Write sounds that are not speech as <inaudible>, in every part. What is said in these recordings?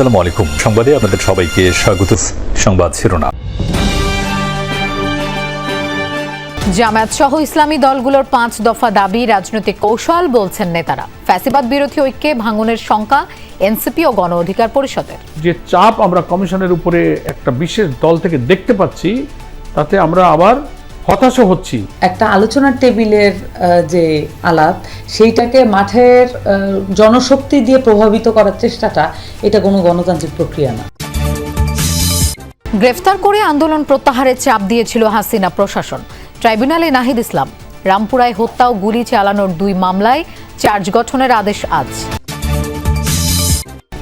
আসসালামু আলাইকুম। সংবাদে আপনাদের সবাইকে স্বাগত। সংবাদ শিরোনাম। জামায়াত সহ ইসলামী দলগুলোর পাঁচ দফা দাবি রাজনৈতিক কৌশল বলছেন নেতারা। ফ্যাসিবাদ বিরোধী ঐক্যে ভাঙনের শঙ্কা এনসিপি ও গণ অধিকার পরিষদের। যে চাপ আমরা কমিশনের উপরে একটা বিশেষ দল থেকে দেখতে পাচ্ছি তাতে আমরা আবার হতাশ হচ্ছি। একটা আলোচনার টেবিলের যে আলাপ সেইটাকে মাঠের জনশক্তি দিয়ে প্রভাবিত করার চেষ্টাটা এটা কোনো গণতান্ত্রিক প্রক্রিয়া না। গ্রেফতার করে আন্দোলন প্রত্যাহারের চাপ দিয়েছিল হাসিনা প্রশাসন। ট্রাইব্যুনালে নাহিদ ইসলাম রামপুরায় হত্যা ও গুলি চালানোর দুই মামলায় চার্জ গঠনের আদেশ আজ।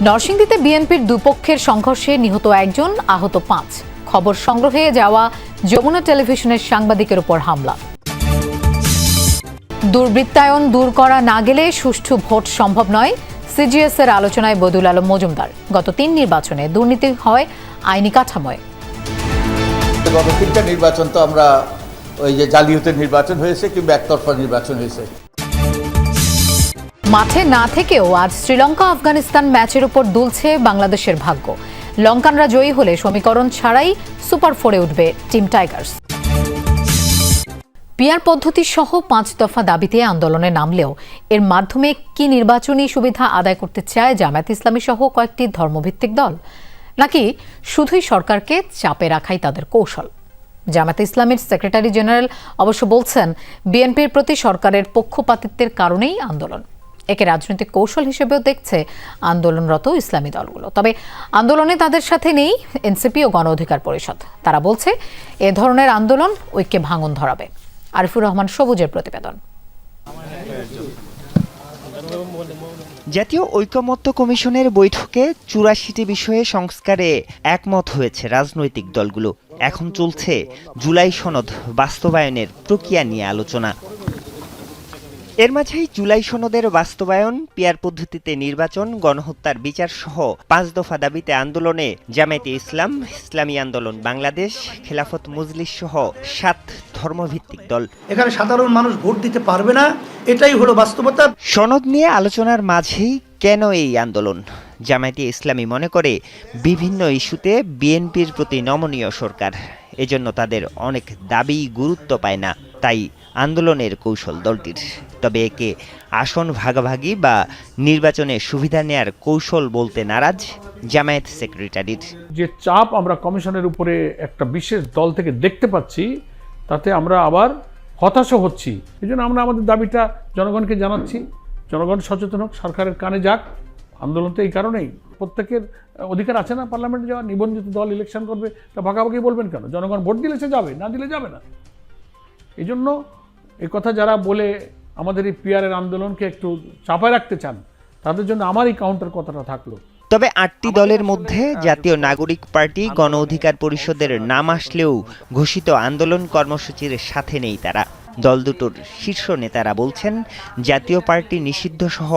নরসিংদীতে বিএনপির দুপক্ষের সংঘর্ষে নিহত একজন আহত পাঁচ। খবর সংগ্রহে যাওয়া যমুনা টেলিভিশনের সাংবাদিকের উপর হামলা। দুর্বৃত্তায়ন দূর করা না গেলে সুষ্ঠু ভোট সম্ভব নয় সিজিএস এর আলোচনায় বদুল আলম মজুমদার। গত তিন নির্বাচনে দুর্নীতি হয় আইনি কাঠামোয়। গত তিনটা নির্বাচন তো আমরা ওই যে জালিয়াতের নির্বাচন হয়েছে কিংবা একতরফা নির্বাচন হয়েছে। মাঠে না থেকেও আজ শ্রীলঙ্কা আফগানিস্তান ম্যাচের উপর দুলছে বাংলাদেশের ভাগ্য। লঙ্কানরা জয়ী হলে সমীকরণ ছাড়াই সুপার ফোরে উঠবে টিম টাইগার্স। পিয়ার পদ্ধতি সহ পাঁচ দফা দাবিতে আন্দোলনে নামলেও এর মাধ্যমে কি নির্বাচনী সুবিধা আদায় করতে চায় জামায়াত ইসলামী সহ কয়েকটি ধর্মভিত্তিক দল? নাকি শুধুই সরকারকে চাপে রাখাই তাদের কৌশল? জামায়াতে ইসলামের সেক্রেটারি জেনারেল অবশ্য বলছেন, বিএনপির প্রতি সরকারের পক্ষপাতিত্বের কারণেই আন্দোলন। একে রাজনৈতিক কৌশল হিসেবেও দেখছে আন্দোলনরত ইসলামী দলগুলো। তবে আন্দোলনে তাদের সাথে নেই এনসিপি ও গণ অধিকার পরিষদ। তারা বলছে, এ ধরনের আন্দোলন ঐক্যে ভাঙন ধরাবে। আরিফুর রহমান, সবুজের প্রতিবেদন। জাতীয় ঐকমত্য কমিশনের বৈঠকে চুরাশিটি বিষয়ে সংস্কারে একমত হয়েছে রাজনৈতিক দলগুলো। এখন চলছে জুলাই সনদ বাস্তবায়নের প্রক্রিয়া নিয়ে আলোচনা। এর মাঝেই জুলাই সনদের বাস্তবায়ন পিয়ার পদ্ধতিতে নির্বাচন গণহত্যার বিচার সহ পাঁচ দফা দাবিতে আন্দোলনে জামায়াতে ইসলাম ইসলামী আন্দোলন বাংলাদেশ খেলাফত মজলিস সহ সাত ধর্মভিত্তিক দল। এখানে সাধারণ মানুষ ভোট দিতে পারবে না এটাই হলো বাস্তবতা। সনদ নিয়ে আলোচনার মাঝেই কেন এই আন্দোলন? জামায়াতে ইসলামী মনে করে বিভিন্ন ইস্যুতে বিএনপির প্রতি নমনীয় সরকার এজন্য তাদের অনেক দাবি গুরুত্ব পায় না তাই আন্দোলনের কৌশল দলটির। তবে একে আসন ভাগাভাগি বা নির্বাচনে সুবিধা নেয়ার কৌশল বলতে নারাজ জামায়াত সেক্রেটারির। যে চাপ আমরা কমিশনের উপরে একটা বিশেষ দল থেকে দেখতে পাচ্ছি, তাতে আমরা আবার হতাশ হচ্ছি। এই জন্য আমরা আমাদের দাবিটা জনগণকে জানাচ্ছি। জনগণ সচেতন হোক, সরকারের কানে যাক। আন্দোলন তো এই কারণেই। প্রত্যেকের অধিকার আছে না? পার্লামেন্টে যাওয়া নিবন্ধিত দল ইলেকশন করবে, তা ভাগাভাগি বলবেন কেন? জনগণ ভোট দিলে সে যাবে, না দিলে যাবে না। এই জন্য এই কথা যারা বলে আমাদের এই পিয়ারের আন্দোলনকে একটু চাপায় রাখতে চান তাদের জন্য আমার এই কাউন্টার কথাটা থাকল। তবে আটটি দলের মধ্যে জাতীয় নাগরিক পার্টি গণ অধিকার পরিষদের নাম আসলেও ঘোষিত আন্দোলন কর্মসূচির সাথে নেই তারা। দল দুটোর শীর্ষ নেতারা বলছেন জাতীয় পার্টি নিষিদ্ধ সহ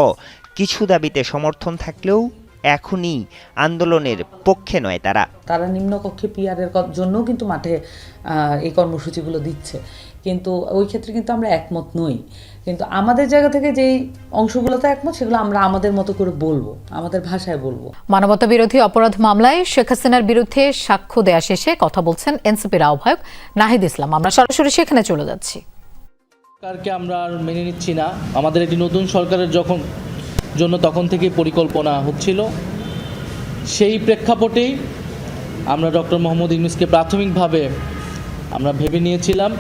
কিছু দাবিতে সমর্থন থাকলেও এখনই আন্দোলনের পক্ষে নয় তারা। তারা নিম্নকক্ষে পিয়ারের জন্য কিন্তু মাঠে আহ, এই কর্মসূচিগুলো দিচ্ছে। কিন্তু ওই ক্ষেত্রে কিন্তু আমরা একমত নই। কিন্তু আমাদের জায়গা থেকে যেই অংশগুলোতে একমত সেগুলো আমরা আমাদের মতো করে বলব আমাদের ভাষায় বলব। মানবতা বিরোধী অপরাধ মামলায় শেখ হাসিনার বিরুদ্ধে সাক্ষ্য দেয়া শেষে কথা বলছেন এনসিপির আহ্বায়ক নাহিদ ইসলাম। আমরা সরাসরি সেখানে চলে যাচ্ছি। সরকারকে আমরা আর মেনে নিচ্ছি না। আমাদের একটি নতুন সরকারের যখন জন্য তখন থেকেই পরিকল্পনা হচ্ছিল। সেই প্রেক্ষাপটেই আমরা ডক্টর মোহাম্মদ ইউনুসকে প্রাথমিকভাবে আমরা ভেবে নিয়েছিলাম,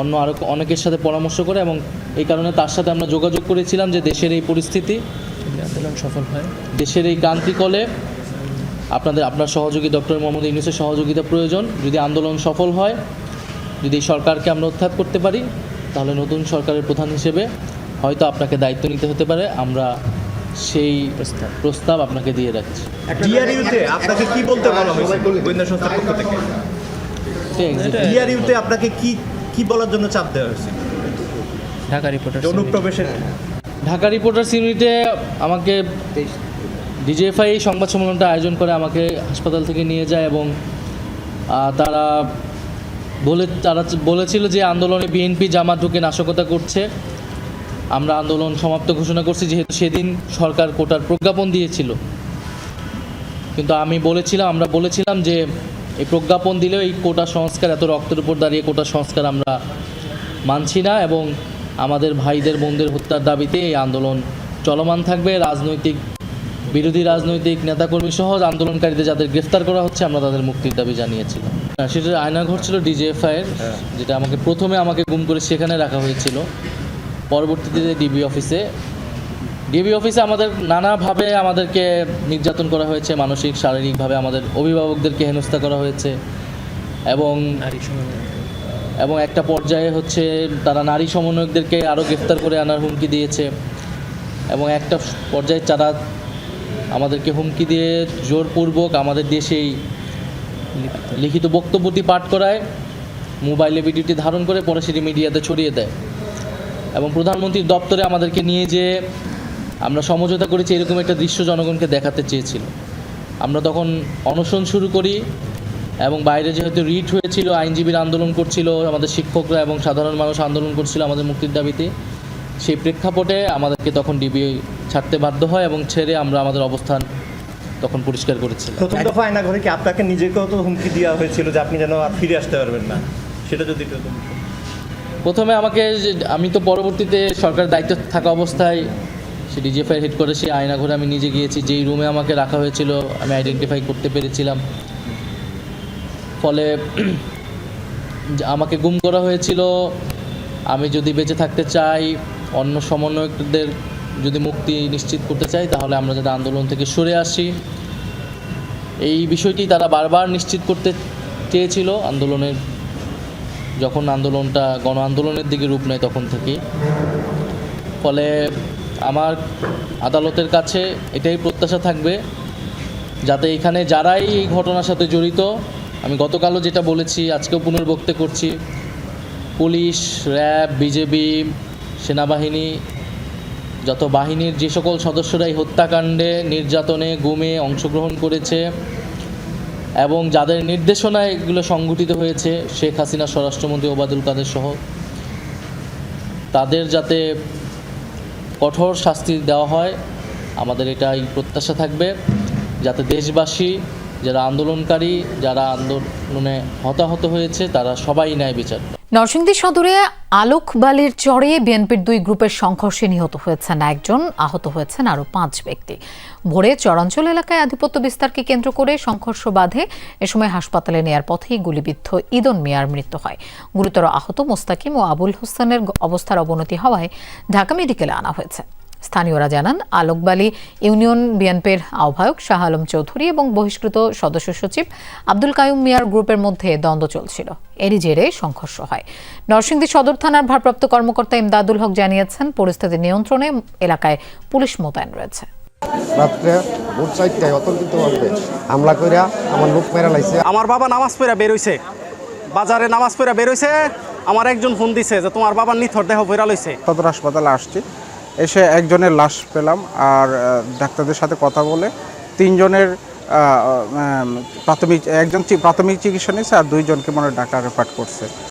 অন্য আরও অনেকের সাথে পরামর্শ করে এবং এই কারণে তার সাথে আমরা যোগাযোগ করেছিলাম যে দেশের এই পরিস্থিতি সফল হয় দেশের এই ক্রান্তিকলে আপনাদের, আপনার সহযোগী ডক্টর মোহাম্মদ ইউনুসের সহযোগিতা প্রয়োজন। যদি আন্দোলন সফল হয়, যদি সরকারকে আমরা উত্থাপ করতে পারি, তাহলে নতুন সরকারের প্রধান হিসেবে হয়তো আপনাকে দায়িত্ব নিতে হতে পারে আমরা সেই প্রস্তাব আপনাকে দিয়ে রাখছি। ডিআরইউতে আপনাকে কি বলতে বলা হয়েছে? গোয়েন্দা সংস্থার পক্ষ থেকে? ডিআরইউতে আপনাকে কি কি বলার জন্য চাপ দেওয়া হয়েছে? ঢাকা রিপোর্টার অনুপ্রবেশের ঢাকা রিপোর্টার্স ইউনিটে আমাকে ডিজিএফআই সংবাদ সম্মেলনটা আয়োজন করে আমাকে হাসপাতাল থেকে নিয়ে যায় এবং তারা বলে তারা বলেছিল যে আন্দোলনে বিএনপি জামাত ঢুকে নাশকতা করছে। আমরা আন্দোলন সমাপ্ত ঘোষণা করছি যেহেতু সেদিন সরকার কোটার প্রজ্ঞাপন দিয়েছিল। কিন্তু আমি বলেছিলাম আমরা বলেছিলাম যে এই প্রজ্ঞাপন দিলেও এই কোটা সংস্কার এত রক্তের উপর দাঁড়িয়ে কোটা সংস্কার আমরা মানছি না এবং আমাদের ভাইদের বোনদের হত্যার দাবিতে এই আন্দোলন চলমান থাকবে। রাজনৈতিক বিরোধী রাজনৈতিক নেতাকর্মী সহ আন্দোলনকারীদের যাদের গ্রেফতার করা হচ্ছে আমরা তাদের মুক্তির দাবি জানিয়েছিলাম। সেটা আয়নাঘর ছিল ডিজিএফআইয়ের যেটা আমাকে প্রথমে আমাকে গুম করে সেখানে রাখা হয়েছিল। পরবর্তীতে ডিবি অফিসে ডিবি অফিসে আমাদের নানাভাবে আমাদেরকে নির্যাতন করা হয়েছে মানসিক শারীরিকভাবে আমাদের অভিভাবকদেরকে হেনস্থা করা হয়েছে এবং এবং একটা পর্যায়ে হচ্ছে তারা নারী সমন্বয়কদেরকে আরও গ্রেফতার করে আনার হুমকি দিয়েছে এবং একটা পর্যায়ে তারা আমাদেরকে হুমকি দিয়ে জোরপূর্বক আমাদের দেশেই লিখিত বক্তব্যটি পাঠ করায় মোবাইলে ভিডিওটি ধারণ করে পরে সেটি মিডিয়াতে ছড়িয়ে দেয়। এবং প্রধানমন্ত্রীর দপ্তরে আমাদেরকে নিয়ে যে আমরা সমঝোতা করেছি এরকম একটা দৃশ্য জনগণকে দেখাতে চেয়েছিল। আমরা তখন অনশন শুরু করি এবং বাইরে যেহেতু রিট হয়েছিল আইনজীবীর আন্দোলন করছিল আমাদের শিক্ষকরা এবং সাধারণ মানুষ আন্দোলন করছিল আমাদের মুক্তির দাবিতে সেই প্রেক্ষাপটে আমাদেরকে তখন ডিবি ছাড়তে বাধ্য হয় এবং ছেড়ে আমরা আমাদের অবস্থান তখন পরিষ্কার করেছিলাম। প্রথম দফা আয়না ঘরে কি আপনাকে নিজেকেও তো হুমকি দেওয়া হয়েছিল যে আপনি যেন আর ফিরে আসতে পারবেন না। সেটা যদি একটু প্রথমে আমাকে আমি তো পরবর্তীতে সরকারের দায়িত্ব থাকা অবস্থায় সে ডিজিএফআই হেড করে সেই আয়না ঘরে আমি নিজে গিয়েছি, যেই রুমে আমাকে রাখা হয়েছিল, আমি আইডেন্টিফাই করতে পেরেছিলাম। ফলে <clears throat> আমাকে গুম করা হয়েছিল। আমি যদি বেঁচে থাকতে চাই, অন্য সমন্বয়কদের যদি মুক্তি নিশ্চিত করতে চাই, তাহলে আমরা যাতে আন্দোলন থেকে সরে আসি। এই বিষয়টি তারা বারবার নিশ্চিত করতে চেয়েছিল, আন্দোলনের যখন আন্দোলনটা গণ আন্দোলনের দিকে রূপ নেয় তখন থেকে ফলে আমার আদালতের কাছে এটাই প্রত্যাশা থাকবে যাতে এখানে যারাই এই ঘটনার সাথে জড়িত, আমি গতকালও যেটা বলেছি, আজকেও পুনর্বক্তে করছি, পুলিশ, র্যাব, বিজেপি, সেনাবাহিনী, যত বাহিনীর যে সকল সদস্যরা এই হত্যাকাণ্ডে, নির্যাতনে, গুমে অংশগ্রহণ করেছে এবং যাদের নির্দেশনায় এগুলো সংগঠিত হয়েছে, শেখ হাসিনা, স্বরাষ্ট্রমন্ত্রী ওবায়দুল কাদের সহ, তাদের যাতে কঠোর শাস্তি দেওয়া হয়, আমাদের এটাই প্রত্যাশা থাকবে যাতে দেশবাসী, যারা আন্দোলনকারী, যারা আন্দোলনে হতাহত হয়েছে, তারা সবাই ন্যায় বিচার। নরসিংদী সদরে আলোকবালির চরে বিএনপির দুই গ্রুপের সংঘর্ষে নিহত হয়েছেন একজন, আহত হয়েছেন আরও পাঁচ ব্যক্তি। ভোরে চরাঞ্চল এলাকায় আধিপত্য বিস্তারকে কেন্দ্র করে সংঘর্ষ বাধে। এ সময় হাসপাতালে নেয়ার পথেই গুলিবিদ্ধ ইদন মিয়ার মৃত্যু হয়। গুরুতর আহত মোস্তাকিম ও আবুল হোসেনের অবস্থার অবনতি হওয়ায় ঢাকা মেডিকেলে আনা হয়েছে। স্থানীয়রা জানান আলোকবালি ইউনিয়ন বিএনপির আহ্বায়ক শাহ আলম চৌধুরী এবং বহিষ্কৃত সদস্য সচিব আব্দুল কায়ুম মিয়ার গ্রুপের মধ্যে দ্বন্দ্ব চলছিল। এরই জেরে সংঘর্ষ হয়। নরসিংদী সদর থানার ভারপ্রাপ্ত কর্মকর্তা ইমদাদুল হক জানিয়েছেন পরিস্থিতি নিয়ন্ত্রণে এলাকায় পুলিশ মোতায়েন রয়েছে। রাত্রে ভোর চারটায় অতর্কিতভাবে হামলা কইরা আমার লোক মেরা লাইছে। আমার বাবা নামাজ পড়া বেরোইছে বাজারে নামাজ পড়া বেরোইছে আমার একজন ফোন দিছে যে তোমার বাবার নিথর দেহ বেরা লইছে। সদর হাসপাতালে আসছি। এসে একজনের লাশ পেলাম আর ডাক্তারদের সাথে কথা বলে তিনজনের প্রাথমিক, একজন প্রাথমিক চিকিৎসা নিয়েছে আর দুইজনকে মনে ডাক্তার রেফার করছে।